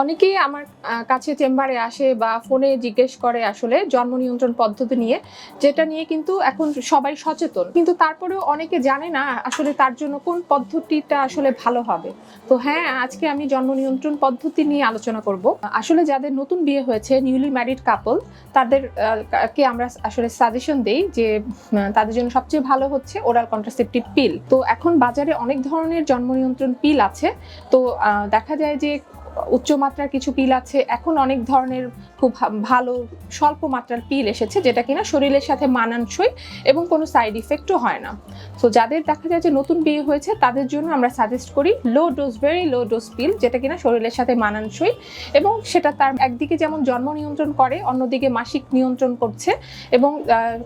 অনেকেই আমার কাছে চেম্বারে আসে বা ফোনে জিজ্ঞেস করে আসলে জন্ম নিয়ন্ত্রণ পদ্ধতি নিয়ে, যেটা নিয়ে কিন্তু এখন সবাই সচেতন। কিন্তু তারপরেও অনেকে জানে না আসলে তার জন্য কোন পদ্ধতিটা আসলে ভালো হবে। তো হ্যাঁ আজকে আমি জন্ম নিয়ন্ত্রণ পদ্ধতি নিয়ে আলোচনা করব। আসলে যাদের নতুন বিয়ে হয়েছে নিউলি ম্যারিড কাপল তাদের কে আমরা আসলে সাজেশন দেই যে তাদের জন্য সবচেয়ে ভালো হচ্ছে ওরাল কন্ট্রাসেপটিভ পিল তো এখন বাজারে অনেক ধরনের জন্ম নিয়ন্ত্রণ পিল আছে। তো দেখা যায় যে উচ্চমাত্রার কিছু পিল আছে। এখন অনেক ধরনের খুব ভালো স্বল্প মাত্রার পিল এসেছে যেটা কিনা শরীরের সাথে মানানসই এবং কোনো সাইড ইফেক্টও হয় না। তো যাদের দেখা যায় যে নতুন বিয়ে হয়েছে, তাদের জন্য আমরা সাজেস্ট করি low dose very low dose pill যেটা কিনা শরীরের সাথে মানানসই এবং সেটা তার একদিকে যেমন জন্ম নিয়ন্ত্রণ করে, অন্যদিকে মাসিক নিয়ন্ত্রণ করছে এবং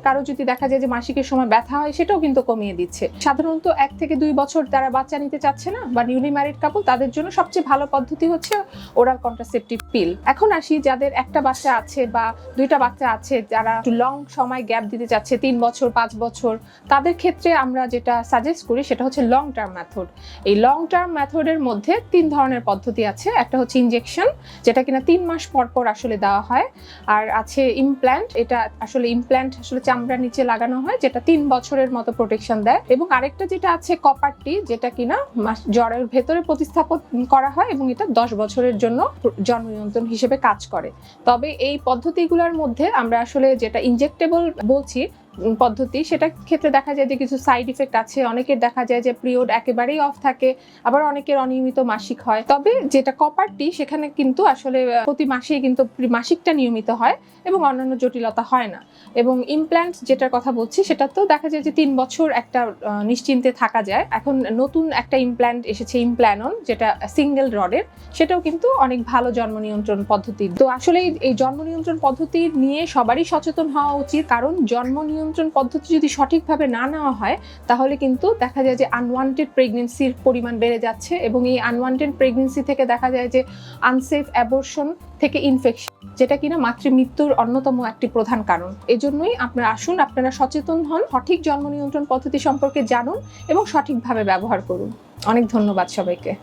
কারও যদি দেখা যায় যে মাসিকের সময় ব্যথা হয় সেটাও কিন্তু কমিয়ে দিচ্ছে। সাধারণত এক থেকে দুই বছর তারা বাচ্চা নিতে চাচ্ছে না বা নিউলি ম্যারিড কাপল তাদের জন্য সবচেয়ে ভালো পদ্ধতি হচ্ছে ওরাল কন্ট্রাসেপটিভ পিল। এখন আসি যাদের একটা বাচ্চা আছে বা দুইটা বাচ্চা আছে যারা লং সময় গ্যাপ দিতে চাচ্ছে, তিন বছর, পাঁচ বছর, তাদের ক্ষেত্রে আমরা যেটা সাজেস্ট করি সেটা হচ্ছে লং টার্ম মেথড এই লং টার্ম মেথডের মধ্যে তিন ধরনের পদ্ধতি আছে। একটা হচ্ছে ইনজেকশন যেটা কিনা তিন মাস পর পর আসলে দেওয়া হয়। আর আছে ইমপ্ল্যান্ট এটা আসলে ইমপ্ল্যান্ট আসলে চামড়ার নিচে লাগানো হয়, যেটা তিন বছরের মতো প্রোটেকশন দেয়। এবং আরেকটা যেটা আছে কপারটি যেটা কিনা জ্বরের ভেতরে প্রতিস্থাপন করা হয় এবং এটা দশ বছরের জন্য জন্ম নিয়ন্ত্রণ হিসেবে কাজ করে। তবে এই পদ্ধতিগুলোর মধ্যে আমরা আসলে যেটা ইনজেক্টেবল বলছি পদ্ধতি, সেটা ক্ষেত্রে দেখা যায় যে কিছু সাইড ইফেক্ট আছে। অনেকের দেখা যায় যে পিরিয়ড একেবারেই অফ থাকে, আবার অনেকের অনিয়মিত মাসিক হয়। তবে যেটা কপারটি সেখানে কিন্তু আসলে প্রতি মাসেই কিন্তু মাসিকটা নিয়মিত হয় এবং অন্যান্য জটিলতা হয় না। এবং ইমপ্ল্যান্ট যেটার কথা বলছি, সেটা তো দেখা যায় যে তিন বছর একটা নিশ্চিন্তে থাকা যায়। এখন নতুন একটা ইমপ্ল্যান্ট এসেছে ইমপ্ল্যানন যেটা সিঙ্গেল রডের সেটাও কিন্তু অনেক ভালো জন্ম নিয়ন্ত্রণ পদ্ধতি। তো আসলে এই- জন্ম নিয়ন্ত্রণ পদ্ধতি নিয়ে সবারই সচেতন হওয়া উচিত, কারণ জন্ম নিয়ন্ত্রণ পদ্ধতি যদি সঠিকভাবে না নেওয়া হয়, তাহলে কিন্তু দেখা যায় যে আনওয়ান্টেড প্রেগনেন্সির পরিমাণ বেড়ে যাচ্ছে এবং এই আনওয়ান্টেড প্রেগনেন্সি থেকে দেখা যায় যে আনসেফ অ্যাবর্শন থেকে ইনফেকশন যেটা কিনা মাতৃমৃত্যুর অন্যতম একটি প্রধান কারণ। এজন্যই আপনারা আসুন, আপনারা সচেতন হন, সঠিক জন্ম নিয়ন্ত্রণ পদ্ধতি সম্পর্কে জানুন এবং সঠিকভাবে ব্যবহার করুন। অনেক ধন্যবাদ সবাইকে।